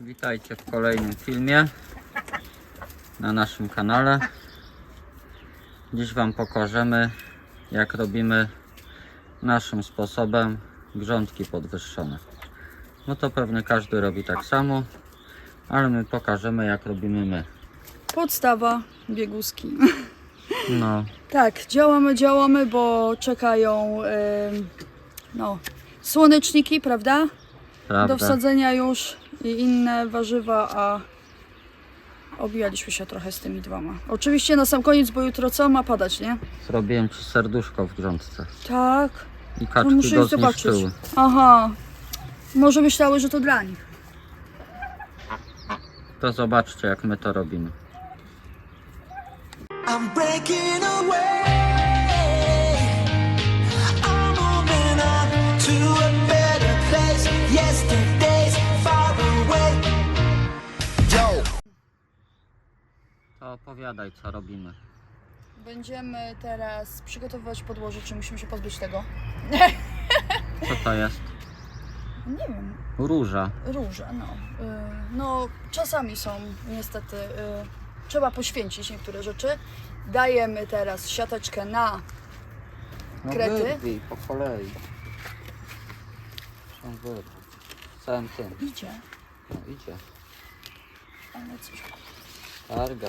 Witajcie w kolejnym filmie na naszym kanale. Dziś Wam pokażemy jak robimy naszym sposobem grządki podwyższone. No to pewnie każdy robi tak samo, ale my pokażemy jak robimy my. Podstawa bieguski. No, Tak, działamy, działamy, bo czekają em, no, słoneczniki, prawda? prawda? Do wsadzenia już i inne warzywa, a obijaliśmy się trochę z tymi dwoma. Oczywiście na sam koniec, bo jutro co ma padać, nie? Zrobiłem Ci serduszko w grządce Tak. i To kaczki muszę go już zobaczyć. zniszczyły. Aha. Może myślały, że to dla nich. To zobaczcie jak my to robimy. I'm breaking away. To opowiadaj co robimy. Będziemy teraz przygotowywać podłoże, czy musimy się pozbyć tego? Co to jest? Nie wiem, Róża. Róże, no. Y, No, czasami są niestety. y, Trzeba poświęcić niektóre rzeczy. Dajemy teraz siateczkę na. No Krety? wyrwij po kolei. Wyrwy. Z całym tym. Idzie, No idzie. ale coś. Targa.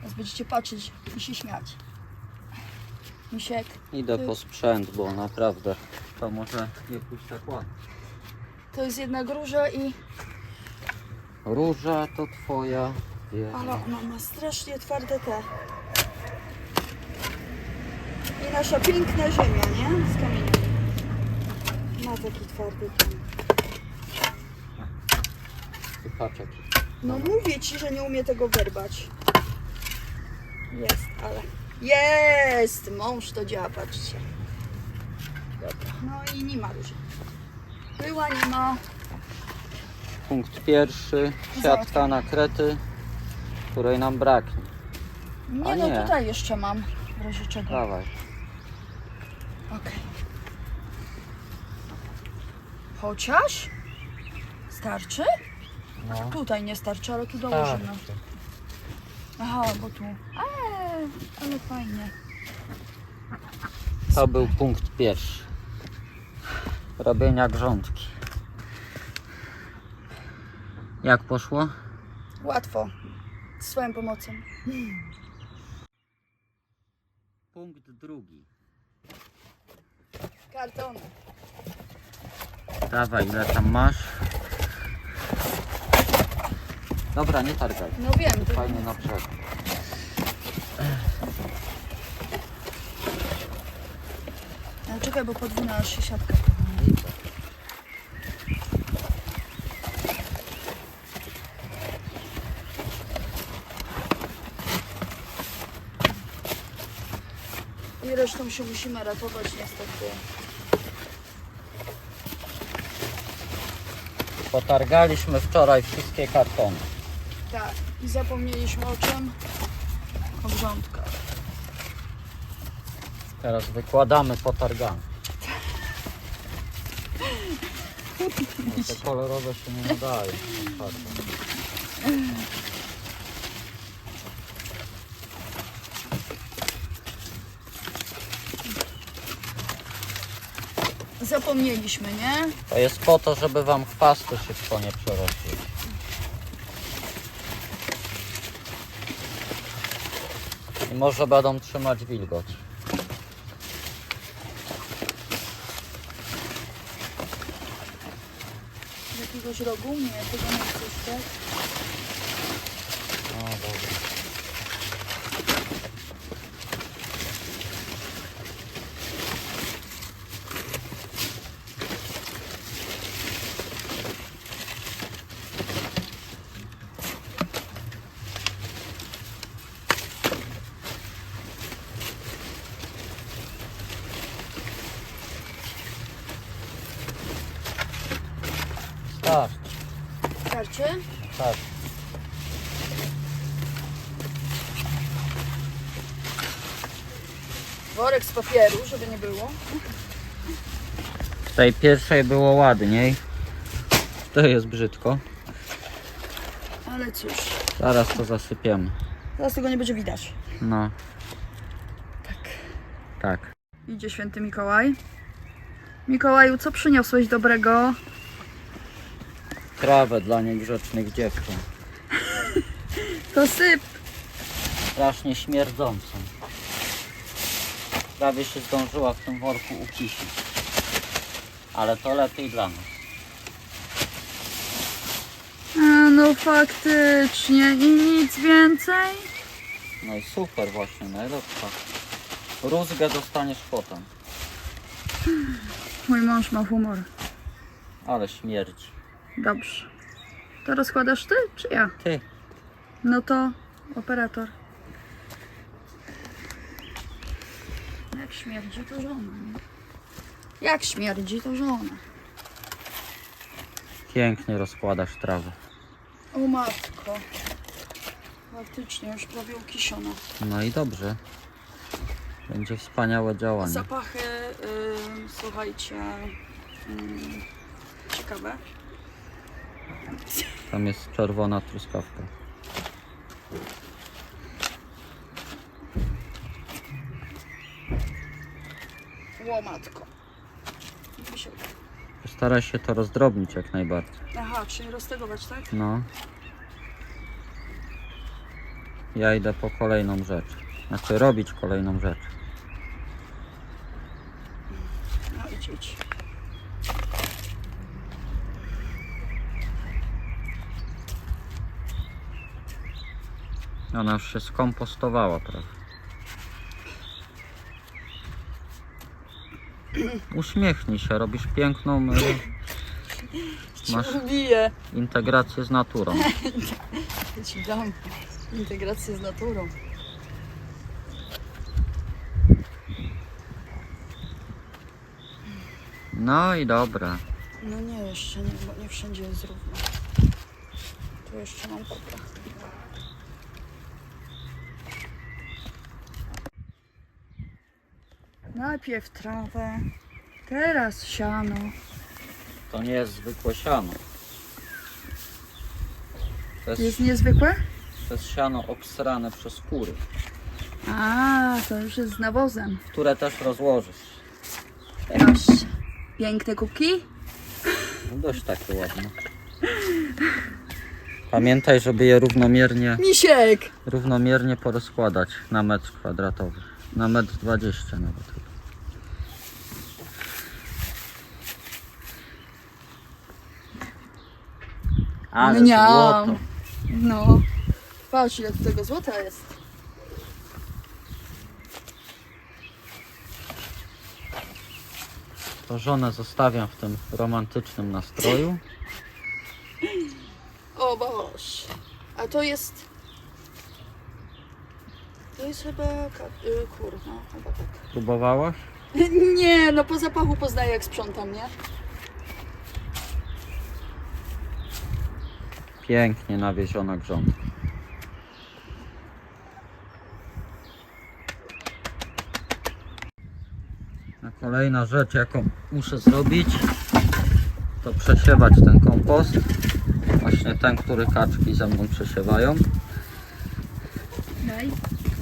Teraz będziecie patrzeć i się śmiać. Misiek, Idę po sprzęt, bo naprawdę to może nie pójść tak ładnie. to jest jedna gruża i. Róża to twoja. Ale ona ma strasznie twarde te. I nasza piękna ziemia, nie? Z kamieni. Ma taki twardy kamień. Jaki. No mówię ci, że nie umie tego werbać. Jest, ale. Jest! Mąż to działa, patrzcie. Dobra. No i nie ma róży. Była, nie ma. Punkt pierwszy. Siatka na krety, której nam braknie. Nie, A no nie. tutaj jeszcze mam. W razie czego. Dawaj. Okej. Chociaż? Starczy? No. Tutaj nie starczy, ale tu dołożymy. Tak. Aha, bo tu. Eee, ale fajnie. To był punkt pierwszy. Robienia grządki. Jak poszło? Łatwo. Z swoją pomocą. Punkt drugi. Karton. Dawaj, ile tam masz? Dobra, nie targaj. No wiem, to Fajnie na brzeg. No, czekaj, bo podwójna aż się siatka. I resztą się musimy ratować niestety. Potargaliśmy wczoraj wszystkie kartony. Tak, i zapomnieliśmy o czym? O grządkach. Teraz wykładamy potargane. No, te kolorowe się nie nadają. Patrzę. Zapomnieliśmy, nie? To jest po to, żeby wam chwasty szybko nie przerosły. I może będą trzymać wilgoć. Z jakiegoś rogu? Nie, tego nie chcesz, tak? No dobra. Starczy, Starczy? starczy. Worek z papieru, żeby nie było. W tej pierwszej było ładniej. To jest brzydko. Ale cóż, Zaraz to zasypiemy. teraz tego nie będzie widać. No. Tak. Tak. Idzie święty Mikołaj. Mikołaju, co przyniosłeś dobrego? Trawę dla niegrzecznych dziewczyn. To syp. Strasznie śmierdzącą. Prawie się zdążyła w tym worku ukisić. Ale to lepiej dla nas. A, no faktycznie. I nic więcej? No i super właśnie, najlepsza. Rózgę dostaniesz potem. Mój mąż ma humor. Ale śmierdzi. Dobrze. To rozkładasz ty, czy ja? Ty. No to operator. Jak śmierdzi, to żona. Nie? Jak śmierdzi, to żona. Pięknie rozkładasz trawę. O matko. Faktycznie już prawie ukisiona. No i dobrze. Będzie wspaniałe działanie. Zapachy, ym, słuchajcie, ym, ciekawe. Tam jest czerwona truskawka. O matko. Mi się- Staraj się to rozdrobnić jak najbardziej. Aha, czyli roztegować, tak? No. Ja idę po kolejną rzecz. Znaczy robić kolejną rzecz. No idź, idź. Ona już się skompostowała prawie. Uśmiechnij się, robisz piękną y, Masz- Bije. integrację z naturą. Ja ci dam integrację z naturą. No i dobra. No nie, jeszcze nie, bo nie wszędzie jest równo. Tu jeszcze mam kupę. Najpierw trawę, teraz siano. To nie jest zwykłe siano. To jest, Jest niezwykłe? to jest siano obsrane przez kury, A, to już jest z nawozem. które też rozłożysz. Proszę. Piękne kubki? No dość takie ładne. Pamiętaj, żeby je równomiernie, Misiek! równomiernie porozkładać na metr kwadratowy. Na metr 20 nawet. Ale Mniam. złoto. No. Patrz, ile tu tego złota jest. To żonę zostawiam w tym romantycznym nastroju. O Boż. A to jest... To jest chyba... ka- y, Kur, no chyba tak. Próbowałaś? Nie, no po zapachu poznaję jak sprzątam, nie? Pięknie nawieziona grządka. A kolejna rzecz, jaką muszę zrobić, to przesiewać ten kompost. Właśnie ten, który kaczki ze mną przesiewają. Daj.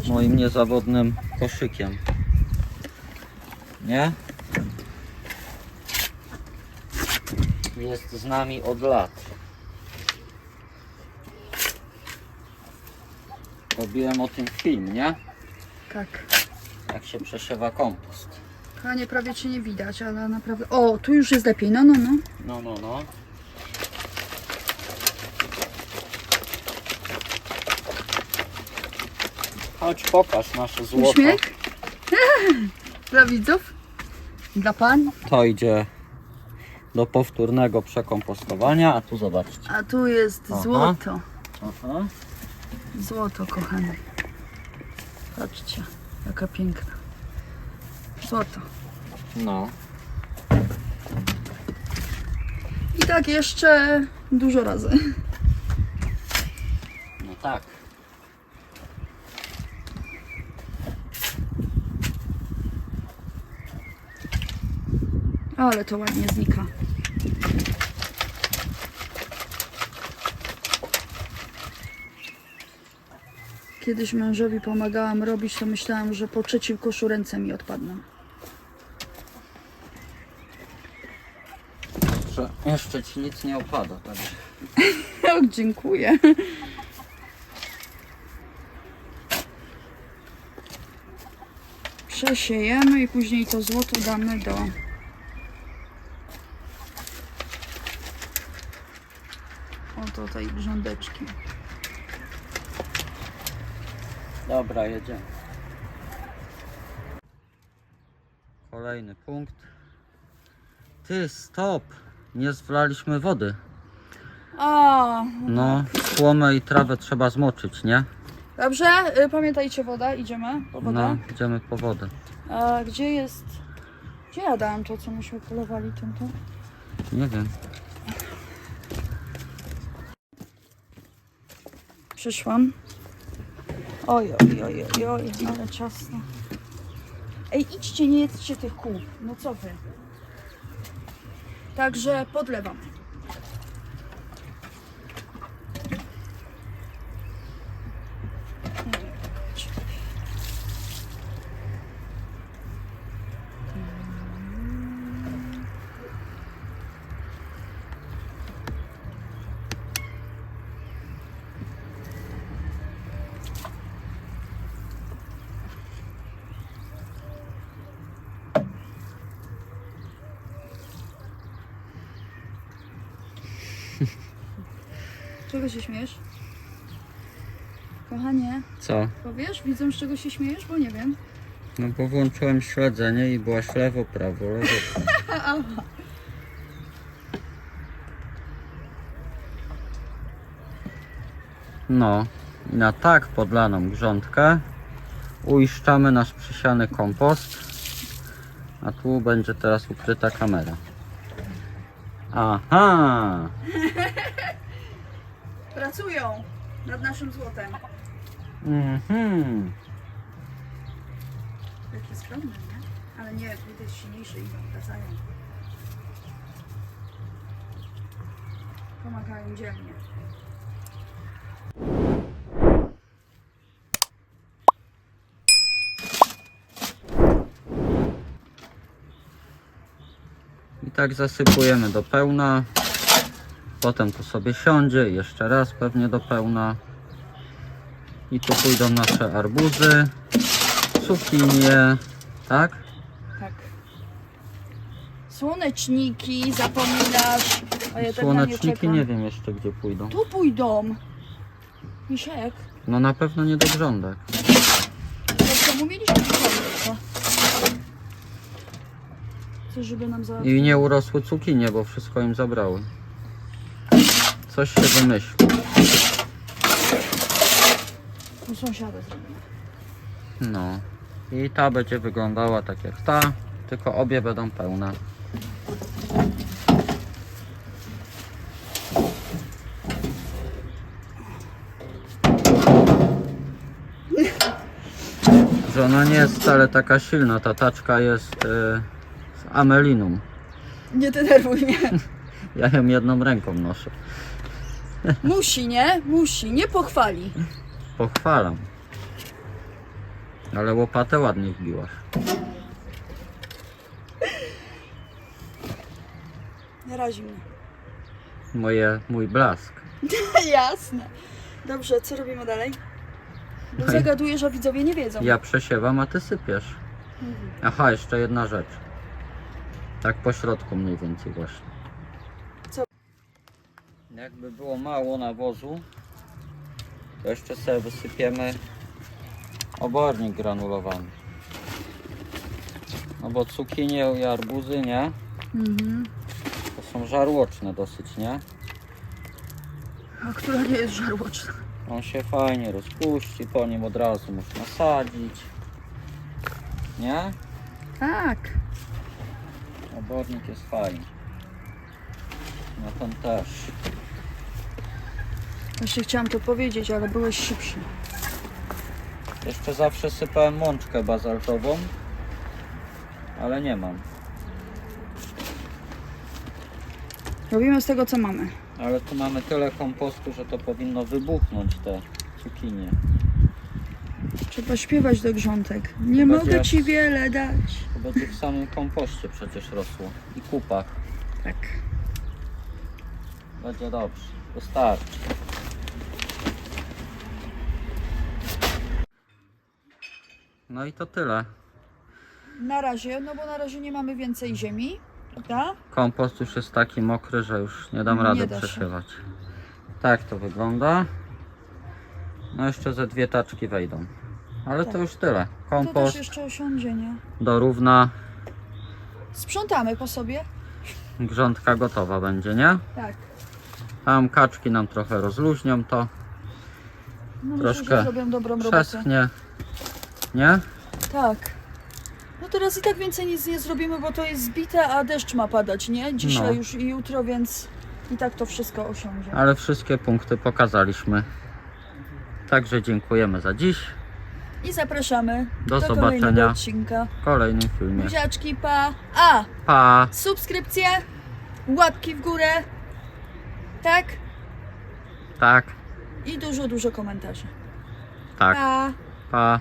Moim niezawodnym koszykiem. Nie? Jest z nami od lat. Robiłem o tym film, nie? Tak. Jak się przesiewa kompost. Kochanie, prawie cię nie widać, ale naprawdę... O, tu już jest lepiej, no, no, no. No, no, no. Chodź pokaż nasze złoto. Uśmiech? Dla widzów? Dla pań? To idzie do powtórnego przekompostowania, a tu zobaczcie. A tu jest Aha. złoto. Aha. Złoto, kochane. Patrzcie, jaka piękna. Złoto. No. I tak jeszcze dużo razy. No tak. Ale to ładnie znika. Kiedyś mężowi pomagałam robić, to myślałam, że po trzecim koszu ręce mi odpadną. Że jeszcze ci nic nie opada. Och, dziękuję. Przesiejemy i później to złoto damy do oto tej grządeczki. Dobra, jedziemy. Kolejny punkt. Ty, stop! Nie zwlaliśmy wody. A, No, słomę i trawę trzeba zmoczyć, nie? dobrze, y, pamiętajcie woda, idziemy po wodę. No, idziemy po wodę. A gdzie jest... Gdzie ja dałam to, co myśmy polowali tym to? Nie wiem. Przyszłam. Oj, oj, oj, oj, oj, ale ciasno. Ej, idźcie, nie jedzcie tych kół. No co wy? Także podlewam. Czego się śmiejesz? Kochanie, Co? powiesz? Widzę, z czego się śmiejesz? Bo nie wiem. No bo włączyłem śledzenie i byłaś lewo, prawo, lewo, prawo. No i na tak podlaną grządkę uiszczamy nasz przysiany kompost, a tu będzie teraz ukryta kamera. Aha! Pracują nad naszym złotem. Mhm. Jakie skromne, nie? Ale nie, widać silniejsze i wracają. Pomagają dzielnie. I tak zasypujemy do pełna. Potem to sobie siądzie jeszcze raz pewnie do pełna. I tu pójdą nasze arbuzy, cukinie, tak? Tak. Słoneczniki, zapominasz. A ja tak Słoneczniki nie wiem jeszcze gdzie pójdą. Tu pójdą. Misiek, No na pewno nie do grządek. tak czemu mieliśmy pomysł, co? Chcesz, żeby nam za... I nie urosły cukinie, bo wszystko im zabrały. Coś się wymyśli. U sąsiada zrobimy. No. I ta będzie wyglądała tak jak ta, tylko obie będą pełne. Że ona nie jest wcale taka silna, ta taczka jest e, z amelinum. Nie denerwuj mnie. Ja ją jedną ręką noszę. Musi, nie? Musi. Nie pochwali. Pochwalam. Ale łopatę ładnie wbiłaś. Nie razi mnie. Moje, mój blask. Jasne. Dobrze, co robimy dalej? Bo No i- zagadujesz, a widzowie nie wiedzą. Ja przesiewam, a ty sypiesz. Mhm. Aha, jeszcze jedna rzecz. Tak po środku mniej więcej właśnie. Jakby było mało nawozu, to jeszcze sobie wysypiemy obornik granulowany. No bo cukinie i arbuzy, nie? Mhm. To są żarłoczne dosyć, nie? A która nie jest żarłoczna? On się fajnie rozpuści, po nim od razu można sadzić. Nie? Tak. Obornik jest fajny. No ten też. Właśnie chciałam to powiedzieć, ale byłeś szybszy. Jeszcze zawsze sypałem mączkę bazaltową, ale nie mam. Robimy z tego, co mamy. Ale tu mamy tyle kompostu, że to powinno wybuchnąć te cukinie. Trzeba śpiewać do grzątek. Nie Chyba mogę gdzieś- ci wiele dać. To będzie w samym kompoście przecież rosło. I kupach. Tak. Będzie dobrze. Wystarczy. No i to tyle. Na razie, no bo na razie nie mamy więcej ziemi, prawda? Kompost już jest taki mokry, że już nie dam Nie rady da się. przesiewać. Tak to wygląda. No jeszcze ze dwie taczki wejdą. Ale to Tak. już tyle. To też Kompost jeszcze osiądzie, nie? do równa. Sprzątamy po sobie. Grządka gotowa będzie, nie? Tak. Tam kaczki nam trochę rozluźnią to. No myślę, Troszkę że zrobią dobrą robotę. Przeschnie. Nie? Tak. No teraz i tak więcej nic nie zrobimy, bo to jest zbite, a deszcz ma padać, nie? Dzisiaj No. już i jutro, więc i tak to wszystko osiądzie. Ale wszystkie punkty pokazaliśmy. Także dziękujemy za dziś. I zapraszamy Do kolejnego zobaczenia. odcinka. W kolejnym filmie. Buziaczki, pa! A! Pa! Subskrypcje, łapki w górę, tak? Tak, I dużo, dużo komentarzy. tak. Pa! Pa.